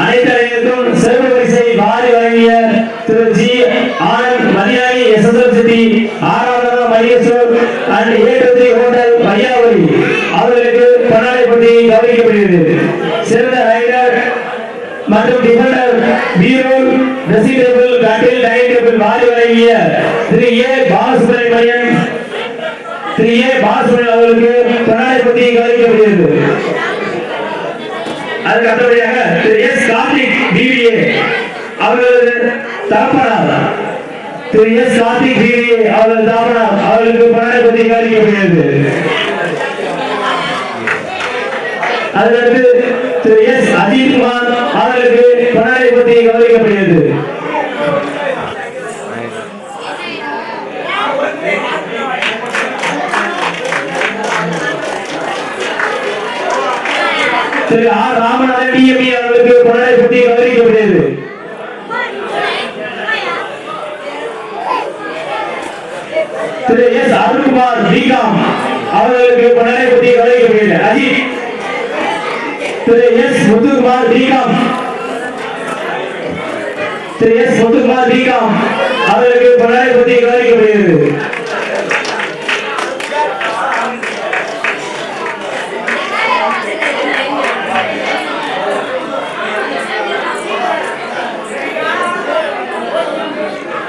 அனைத்தரையருக்கும் சிறப்பு பரிசை வாரி வழங்கிய திரு ஜி. ஆனந்த் மதியானி சிட்டி ஆறாவது மகேஸ்வர் அண்ட் ஏ ஹோட்டல் பையாவரி அவர்களுக்கு பொன்னாடை பற்றி கௌரவிக்கப்படுகிறது. சிறந்த ரைடர் மற்றும் டிஃபண்டர் பீரோல் ட்ரெஸ்ஸிங் டேபிள் கட்டில் டைனிங் டேபிள் வாரி வழங்கிய திரு ஏ. பாலசுப்ரமணியன் திரு ஏ. பாலசுப்ரமணியன் அவர்களுக்கு பொன்னாடை பற்றி அதுக்கு அடுத்தபடியாக திரு எஸ் கார்த்திக் பிபிஏ அவர்களது தகப்பனார் திரு எஸ் கார்த்திக் பிபிஏ அவர்களது தகப்பனார் அவர்களுக்கு அதற்கு திரு எஸ் அஜித் குமார் அவர்களுக்கு அவர்களுக்கு பொன்னாடை பற்றி கௌரவிக்கப்படுகிறது அஜித். திரு எஸ். முத்துக்குமார் பிகாம். திரு எஸ். முத்துக்குமார் பிகாம். அவர்களுக்கு பொன்னாடை பற்றி கௌரவிக்கப்படுகிறது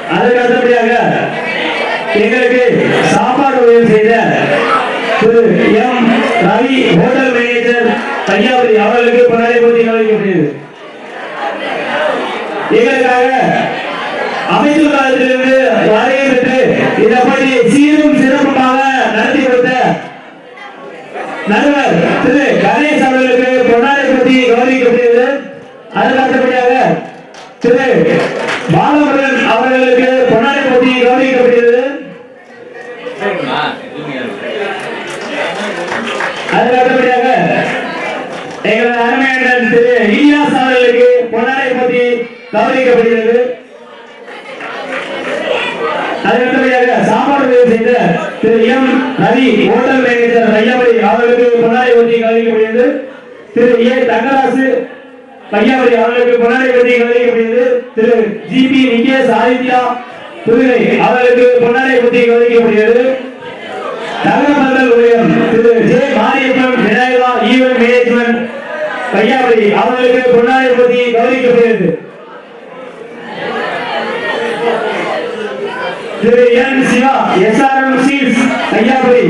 அதற்கு அடுத்தபடியாக எங்களுக்கு திரு எம். ரவி ஹோட்டல் மேனேஜர் அவர்களுக்கு பொன்னாடை போட்டி கவனிக்கப்படுகிறது எங்களுக்காக அமைச்சர் காலத்திலிருந்து வரையை பெற்று இந்த பணியை சீரும் சிறப்புமாக நடத்தி கொடுத்த நடுவர் திரு கணேஷ் அவர்களுக்கு பொன்னாடை பற்றி கௌரவிக்கப்படுகிறது அதற்கு அடுத்தபடியாக திரு பாலமுருகன் அவர்களுக்கு பற்றி கௌரவிக்கப்படுகிறது அதற்கு அடுத்தபடியாக எங்களது அருமையான திரு இலியாஸ் அவர்களுக்கு பொன்னாடை பற்றி கௌரவிக்கப்படுகிறது. அதற்கு சாப்பாடு உதவி செய்த திரு எம். ரவி ஹோட்டல் மேனேஜர் ஐயாவடி அவர்களுக்கு பொன்னாடை பற்றி கௌரவிக்கப்படுகிறது. திரு ஏ. தங்கராசு கையாவடி அவர்களுக்கு பொன்னாடை பற்றி கௌரவிக்கப்படுகிறது. திரு ஜிபி நிகேஷ் ஆதித்யா புதுவை அவர்களுக்கு பொன்னாடை பற்றி கௌரவிக்கப்படுகிறது. தங்கமந்தல் உதயம் திரு J Mariappan Vinayaga event management கையாவடி அவர்களுக்கு பொன்னாடை பற்றி கௌரவிக்கப்படுகிறது திரு என் சிவா எஸ்ஆர்எம் சீல்ஸ் கையாபடி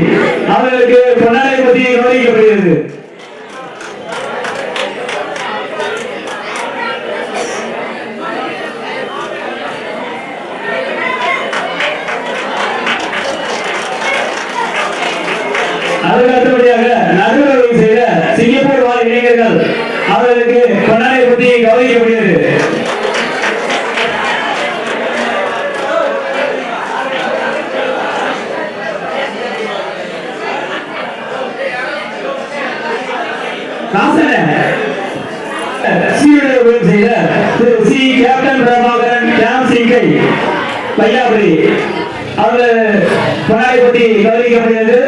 அவர்களுக்கு பொன்னாடை பற்றி கௌரவிக்கப்படுகிறது அதற்கு அடுத்தபடியாக நடுவரை செய்த சிங்கப்பூர் வாழ் இளைஞர்கள் அவர்களுக்கு பொன்னாடை பற்றி கௌரவிக்கப்படுகிறது காசன சீருடை உதவி செய்த திரு சி. கேப்டன் பிரபாகரன் கேம் சிங்கை பையாபுரி அவர்கள் பொன்னாடை பற்றி கௌரவிக்கப்படுகிறது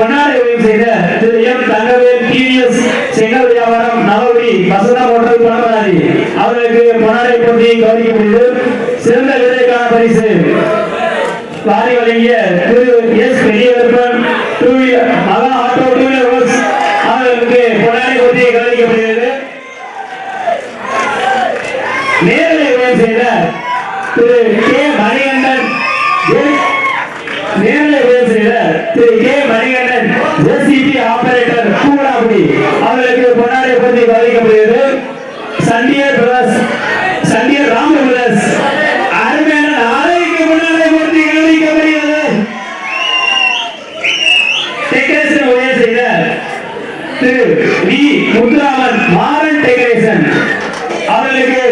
அடுத்தபடியாக பொன்னாடை செய்த திரு எம் தங்கவேல் டிவிஎஸ் செங்கல் வியாபாரம் நவகுடி வசந்தா ஹோட்டல் பணபராதி அவர்களுக்கு பொன்னாடை பற்றி கௌரவிக்கப்படுகிறது சிறந்த விருதுக்கான பரிசு. வாரி வழங்கிய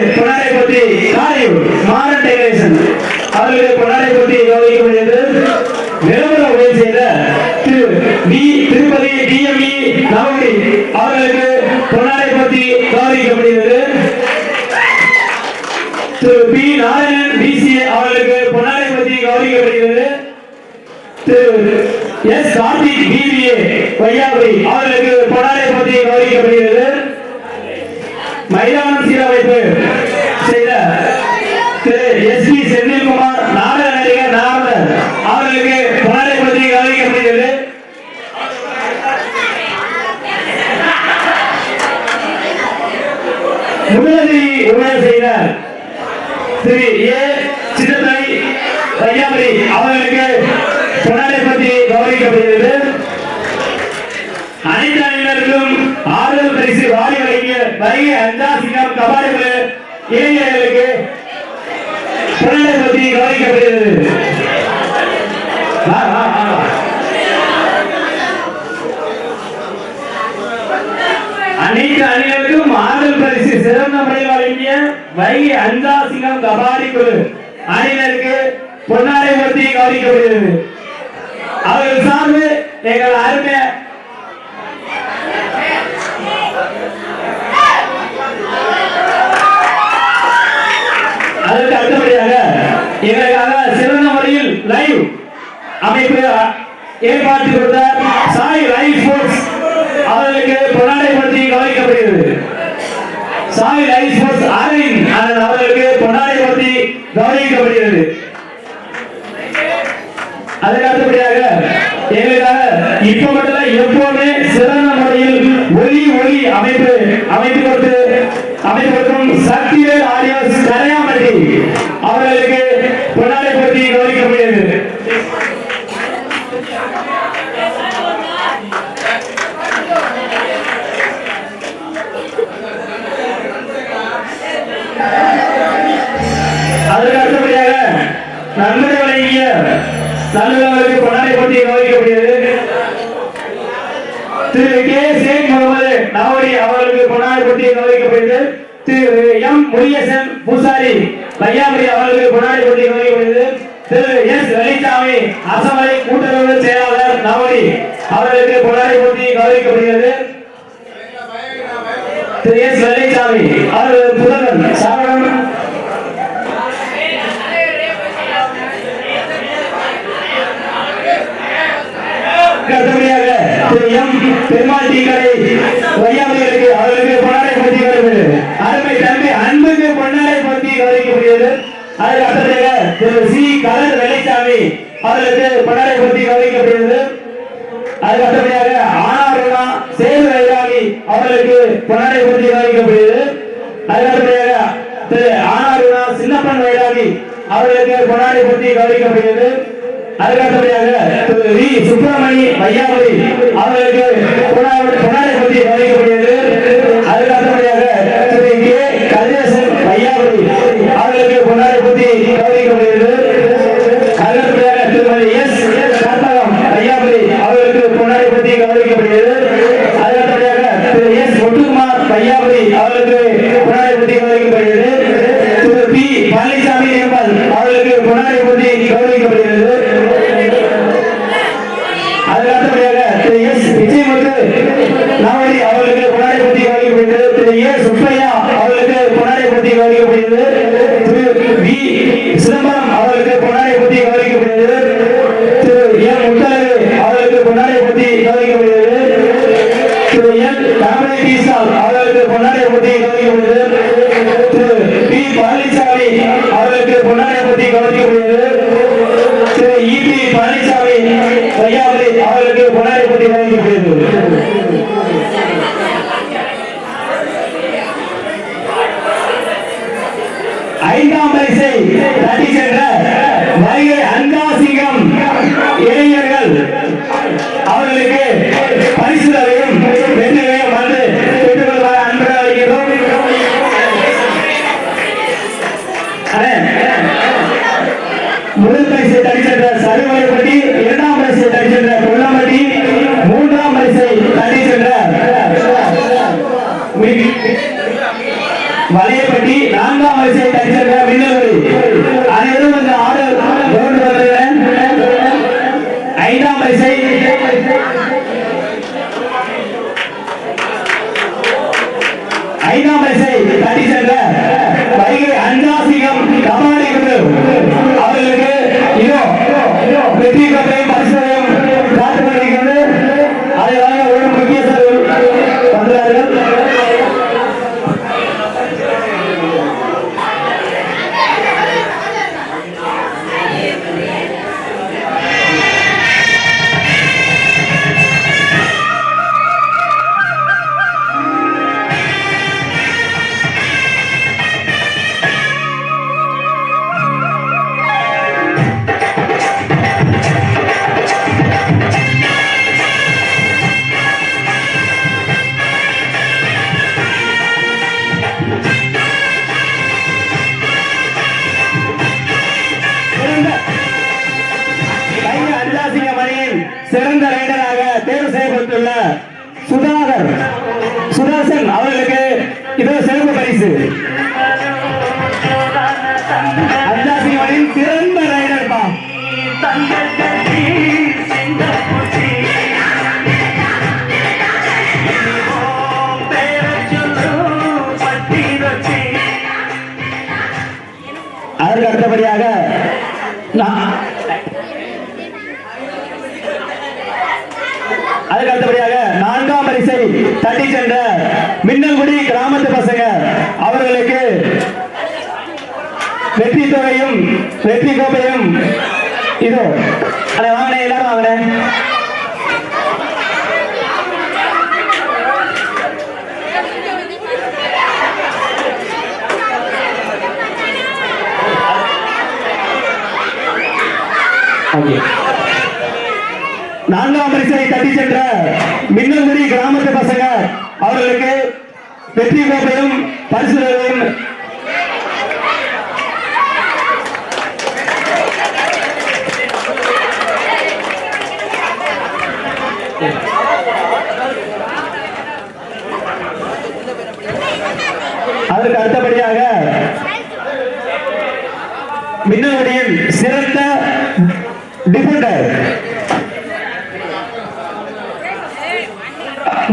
அவர்களுக்கு பற்றி காரையூர் மாறன் டெக்கரேஷன் அவர்களுடைய பொன்னாடை பற்றி கவனிக்கப்படுகிறது நிலவர உதவி செய்த திரு வி திருப்பதி டிஎம்இ நவடி அவர்களுக்கு பொன்னாடை பற்றி கௌரவிக்கப்படுகிறது திரு பி நாராயணன் பிசிஏ அவர்களுக்கு பொன்னாடை பற்றி கௌரவிக்கப்படுகிறது திரு எஸ் கார்த்திக் பிபிஏ வையாபுரி அவர்களுக்கு பொன்னாடை பற்றி கௌரவிக்கப்படுகிறது மைதானம் சீரமைப்பு செய்த திரு எஸ் பி செந்தில்குமார் நாடக நடிகர் நாரதர் அவர்களுக்கு புனரை பற்றி கௌரவிக்கப்படுகிறது முதலதி உணவு செய்த திரு ஏ சின்னத்தை ஐயாமணி அவர்களுக்கு புனரை பற்றி கௌரவிக்கப்படுகிறது அனைத்து அணியினருக்கும் ஆறுதல் பரிசு வாரி வழங்கிய வைகை அஞ்சா சிங்கம் கபாடி இளைஞர்களுக்கு புனரை கவனிக்கப்படுகிறது. அனைத்து அணிகளுக்கும் ஆறுதல் பரிசு சிறந்த முறையில் வழங்கிய வைகை அஞ்சா சிங்கம் கபாடி குழு அணியினருக்கு பொன்னாடை பற்றி கவனிக்கப்படுகிறது. அவர்கள் சார்பு எங்கள் அருமை இதற்காக சிறந்த முறையில் லைவ் அமைப்பு ஏற்பாட்டு கொடுத்த சாய் லைவ் ஸ்போர்ட்ஸ் அவர்களுக்கு பொன்னாடைப்படுத்தி கவனிக்கப்படுகிறது. சாய் லைவ் ஸ்போர்ட்ஸ் அரவிந்த் அவர்களுக்கு பொன்னாடைப்படுத்தி கவனிக்கப்படுகிறது. அதுக்கு அடுத்தபடியாக எங்களுக்காக இப்ப மட்டும் எப்போதுமே சிறந்த முறையில் ஒலி ஒலி அமைப்பு அமைத்து கொடுத்து அமைப்பு கொடுக்கும் சக்திவேல் ஆடியோஸ் கரையாமட்டி அவர்களுக்கு பொன்னாடை பற்றி கவனிக்கப்படுகிறது அதற்கு அடுத்தபடியாக நன்மை வழங்கிய நல்லவர்களுக்கு பொன்னாடை பற்றி கவனிக்கப்படுகிறது திரு கே சேக் நாவடி அவர்களுக்கு பொன்னாடை பற்றி கவனிக்கப்படுகிறது திரு எம் முரியசன் பூசாரி பையாமணி அவர்களுக்கு பொன்னாடை பற்றி கவனிக்கப்படுகிறது திரு எஸ் லலிதாமி அசமலை கூட்டுறவு செயலாளர் நாவடி அவர்களுக்கு பொன்னாடை பற்றி கவனிக்கப்படுகிறது திரு எஸ் லலிதாமி அவர்கள் புதன் சாரணம் அடுத்தபடியாக திரு எம் பெருமாள் டீ கடை வையாமலிகளுக்கு அவர்களுக்கு பொன்னாடை பற்றி வருகிறது அருமை தம்பி அன்புக்கு பண்ணாரை பற்றி கவனிக்கப்படுகிறது அதில் அடுத்தபடியாக திரு சி கலர் வெள்ளைசாமி அவர்களுக்கு பண்ணாரை பற்றி கவனிக்கப்படுகிறது அதுக்கு அடுத்தபடியாக ஆனாருணா சேது வைராகி அவர்களுக்கு பண்ணாரை பற்றி கவனிக்கப்படுகிறது அதுக்கு அடுத்தபடியாக திரு ஆனாருணா சின்னப்பன் வைராகி அவர்களுக்கு பொன்னாடி பற்றி கவனிக்கப்படுகிறது அதுக்கு அடுத்தபடியாக திரு வி சுப்பிரமணி வையாபதி அவர்களுக்கு பொன்னாடி அவர்களுக்கு பொன்னாடை பற்றி கவனிக்க முடியாது. வலையப்பட்டி சிறந்த ரைடர் வெற்றி கோப்பையும் இதோ அண்ணே வாங்கினே எல்லாரும் வாங்கினேன் நான்காம் பரிசை தட்டி சென்ற மின்னல்குடி கிராமத்து பசங்க அவர்களுக்கு வெற்றி கோப்பையும் பரிசுகளையும் அதற்கு அடுத்தபடியாக மின்னல்குடியின் சிறந்த டிஃபெண்டர்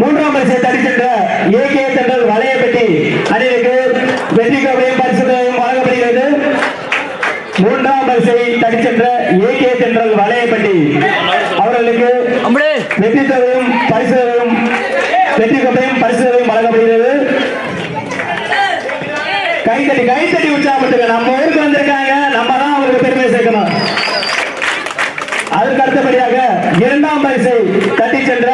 மூன்றாம் பரிசை தடிக்கின்ற ஏகே தென்றல் வளையப்பட்டி அணிக்கு வெற்றி கோப்பையும் பரிசுகளையும் வழங்கப்படுகிறது. மூன்றாம் பரிசை தடிக்கின்ற ஏகே தென்றல் வளையப்பட்டி அவர்களுக்கு வெற்றி தொகையும் பரிசுகளையும் வெற்றி கோப்பையும் பரிசுகளையும் வழங்கப்படுகிறது. கைத்தடி கைத்தடி உற்சாகப்பட்டுங்க நம்ம ஊருக்கு வந்திருக்காங்க. நம்ம தான் அவருக்கு பெருமை சேர்க்கணும். அதற்கு அடுத்தபடியாக இரண்டாம் பரிசை தட்டி சென்ற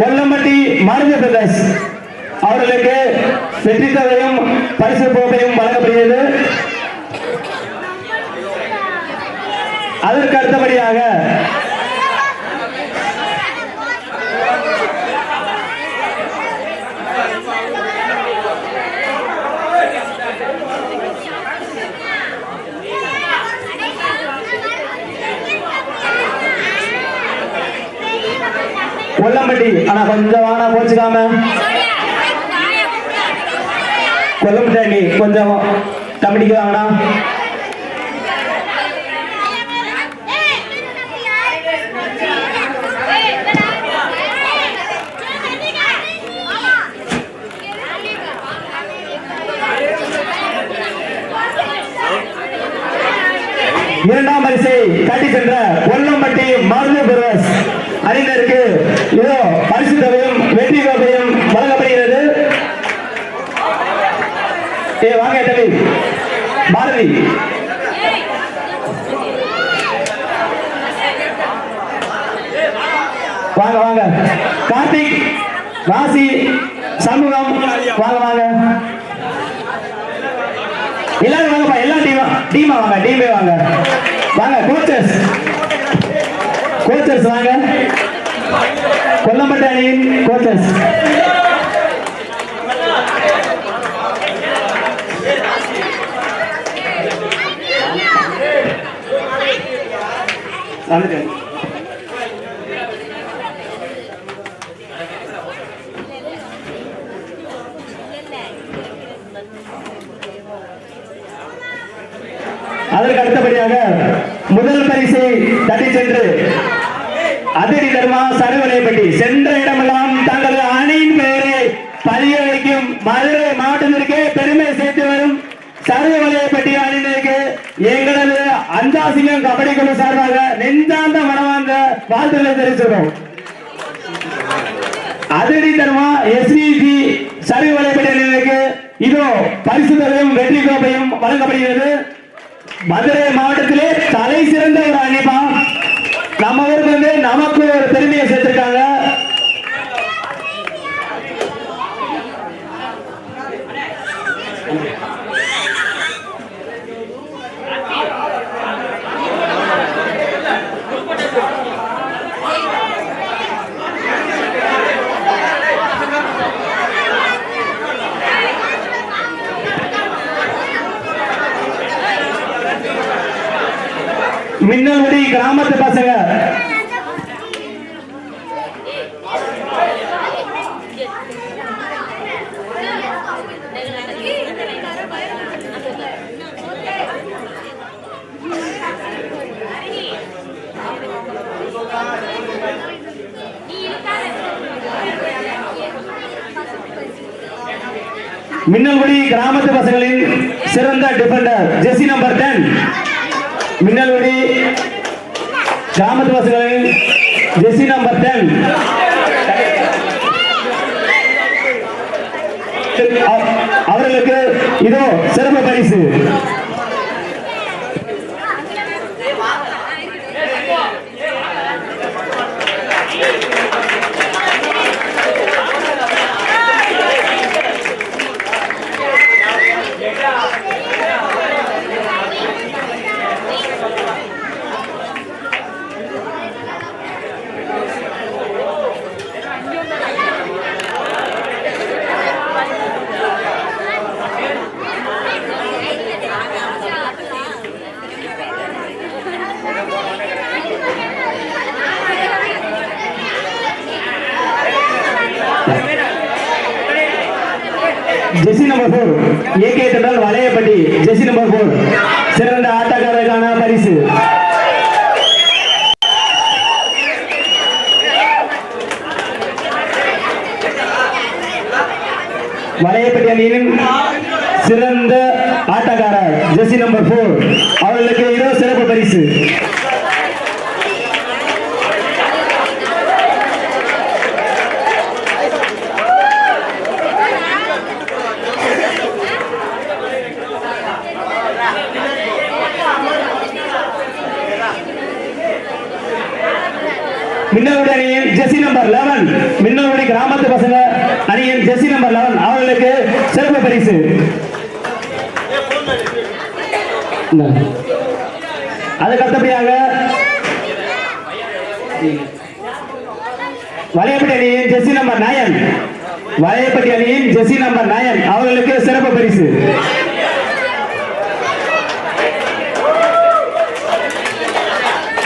கொல்லம்பட்டி மாருதி பிரதேஷ் அவர்களுக்கு வெற்றி தொகையும் பரிசு கோப்பையும் வழங்கப்படுகிறது. அதற்கு அடுத்தபடியாக கொல்லம்பட்டி ஆனா கொஞ்சம் வாங்க போச்சுக்காம. கொல்லம்பட்டி கொஞ்சம் கமிட்டிக்கு இரண்டாம் பரிசை தட்டி சென்ற கொல்லம்பட்டி மருந்து பிரதர்ஸ் அறிஞருக்கு இதோ பரிசு தொகையும் வெற்றி கோப்பையும் வழங்கப்படுகிறது. ஏ வாங்க தம்பி. பாரதி. வாங்க வாங்க. கார்த்திக் ராசி சண்முகம். வாங்க வாங்க. எல்லாரும் வாங்கப்பா எல்லா டீமா டீமா வாங்க டீமே வாங்க. வாங்க கோச்சர்ஸ் கோச்சர்ஸ் வாங்க. கொல்லம்பட்ட அணியின் கோச்சர்ஸ் அதற்கு அடுத்தபடியாக முதல் பரிசை தட்டி சென்று அதிரி தர்மா சருவலைப்பட்டி சென்ற இடமெல்லாம் தங்களது அணியின் பெயரை பதிய வைக்கும் மதுரை மாவட்டத்திற்கே பெருமை சேர்த்து வரும் சருவலைப்பட்டி அணியினருக்கு எங்களது அந்தாசிங்கம் கபடி குழு சார்பாக நெஞ்சாந்த மனமார்ந்த வாழ்த்துக்களை தெரிவிச்சிருக்கோம் அதிரி தர்மா எஸ்பிஜி சரி அணியினருக்கு இதோ பரிசு தொகையும் வெற்றி கோப்பையும் வழங்கப்படுகிறது. மதுரை மாவட்டத்திலே தலை சிறந்த ஒரு அணிபா நம்ம ஊருக்கு வந்து நமக்கு ஒரு பெருமையை சேர்த்திருக்காங்க. மின்னல் கிராமத்து மின்னல்குடி கிராமத்து பசங்களின் சிறந்த defender jersey number ten Minnalkudi கிராமத்து பசங்களின் ஜெர்சி நம்பர் டென் அவர்களுக்கு இதோ சிறப்பு பரிசு. ஜெசி நம்பர் போர் ஏகே என்றால் வளையப்பட்டி ஜெசி நம்பர் போர் சிறந்த ஆட்டக்காரருக்கான பரிசு. வளையப்பட்டி அணியின் சிறந்த ஆட்டக்காரர் ஜெசி நம்பர் போர் அவர்களுக்கு இதோ சிறப்பு பரிசு. மின்னவடி அணியின் ஜெர்சி நம்பர் லெவன் மின்னவடி கிராமத்து பசங்க அணியின் ஜெர்சி நம்பர் லெவன் அவர்களுக்கு சிறப்பு பரிசு. அதுக்கு அடுத்தபடியாக வளையப்பட்டி அணியின் ஜெசி நம்பர் நயன் வளையப்பட்டி அணியின் ஜெசி நம்பர் நயன் அவர்களுக்கு சிறப்பு பரிசு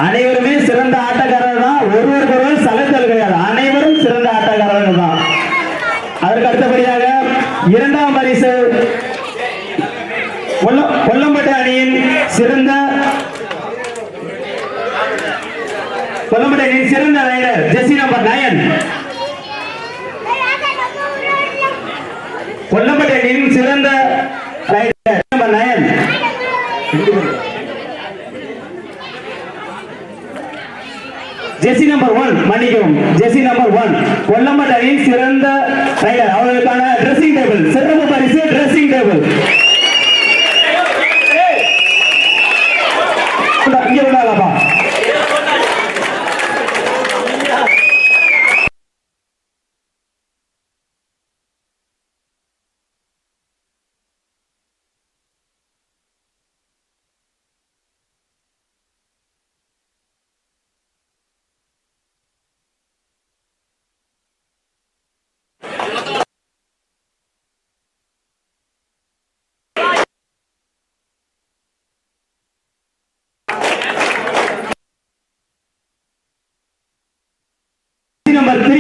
அனைவருமே சிறந்த ஆட்டக்காரர் தான் ஒருவருக்கு ஒருவர் சலைத்தல் கிடையாது அனைவரும் சிறந்த ஆட்டக்காரர்கள் தான் அதற்கு அடுத்தபடியாக இரண்டாம் பரிசு கொல்லம்- கொல்லம்பட்டு அணியின் சிறந்த கொல்லம்பட்டு அணியின் சிறந்த raider jersey number nine. Kollampattu அணியின் சிறந்த raider number nine. Jersey number one மன்னிக்கவும் ஜெர்சி நம்பர் ஒன் கொல்லம்பட்டு அணியின் சிறந்த ரைடர் அவர்களுக்கான ட்ரெஸ்ஸிங் டேபிள் சிறந்த பரிசு ட்ரெஸ்ஸிங் டேபிள் இங்க விடாதப்பா நம்பர் த்ரீ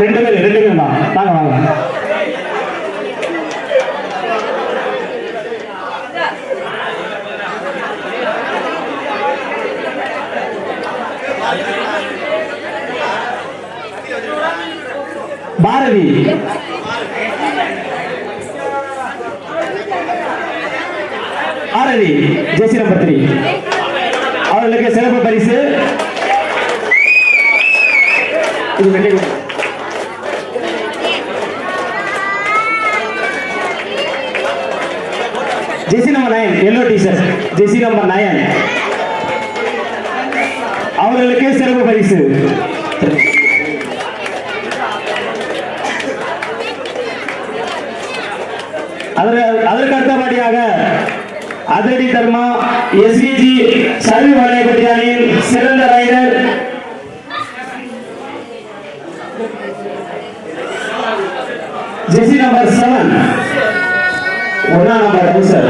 ரெண்டு பேர் ரெண்டு பேர் தான் வாங்க வாங்க. பாரதி. பாரதி ஜெசி நம்பர் த்ரீ அவர்களுக்கு சிறப்பு பரிசு. இது வெள்ளி ஜெசி நம்பர் நயன் எல்லோ டிஷர்ட் ஜெசி நம்பர் நயன் அவர்களுக்கு சிறப்பு பரிசு. அதற்கு அதற்கு அடுத்தபடியாக அதிரடி தர்மா எஸ்விஜி சர்வி வலையப்பட்டி அணியின் சிறந்த ரைடர். ஜெசி நம்பர் செவன் ஒன்னா number trouser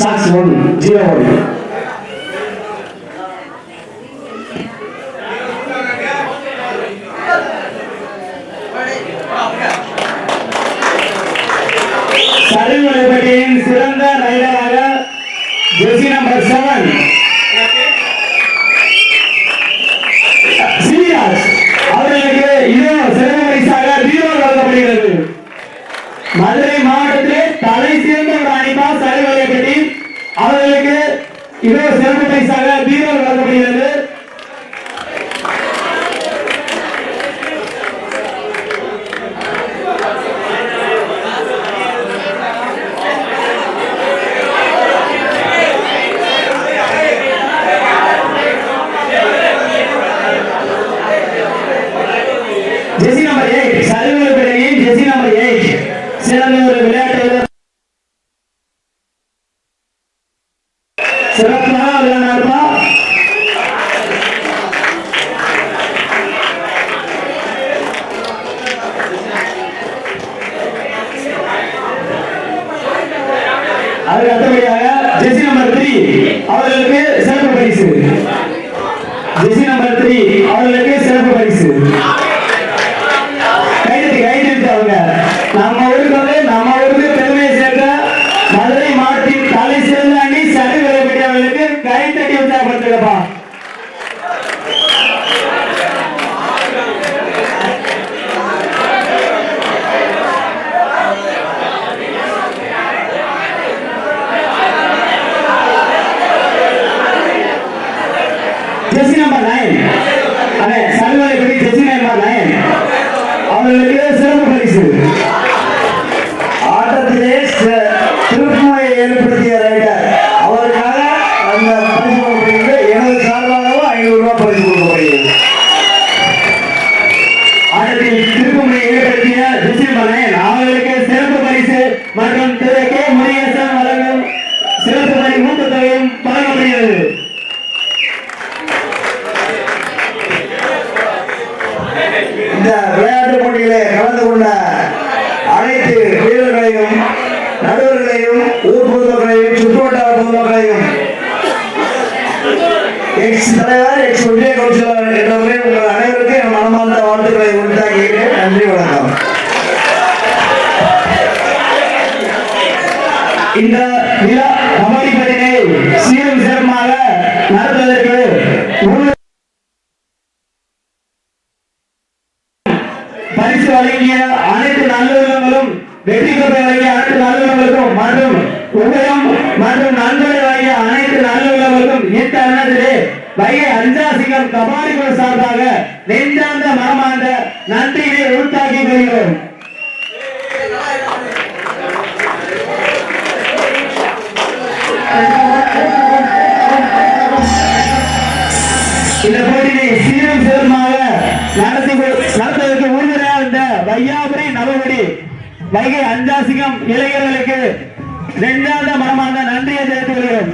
socks one zero one. கைத்தட்டி உற்சாகப்படுத்துங்கப்பா ஊக்கத்தொகையும் வழங்கப்படுகிறது இந்த விளையாட்டு போட்டியிலே கலந்து கொண்ட அனைத்து வீரர்களையும் நடுவர்களையும் ஊர் பொதுமக்களையும் சுற்றுவட்டார பொதுமக்களையும் எக்ஸ் தலைவர் எக்ஸ் ஒன்றிய கவுன்சிலர் என்ற முறையில் உங்கள் அனைவருக்கும் என் மனமார்ந்த வாழ்த்துக்களை உண்டாக்குகிறேன். நன்றி வணக்கம். இந்த விழா சீரும் நடத்துவதற்கு பரிசு வழங்கிய அனைத்து நல்லுறங்களும் வெற்றி கோப்பை வழங்கிய அனைத்து நல்லுறங்களுக்கும் மற்றும் உதயம் மற்றும் நண்பரை வழங்கிய அனைத்து நல்லுறங்களுக்கும் இந்த அண்ணத்திலே வைகை அஞ்சாசிகம் கபாடி குழு சார்பாக நெஞ்சார்ந்த மனமார்ந்த நன்றியை உருத்தாக்கி கொள்கிறோம் இந்த போட்டியை சீரும் சிறப்பாக நடத்தி நடத்துவதற்கு உறுதுணையாக இருந்த வையாபுரி நவகுடி வைகை அஞ்சாசிகம் இளைஞர்களுக்கு நெஞ்சார்ந்த மனமார்ந்த நன்றியை தெரிவித்துக் கொள்கிறோம்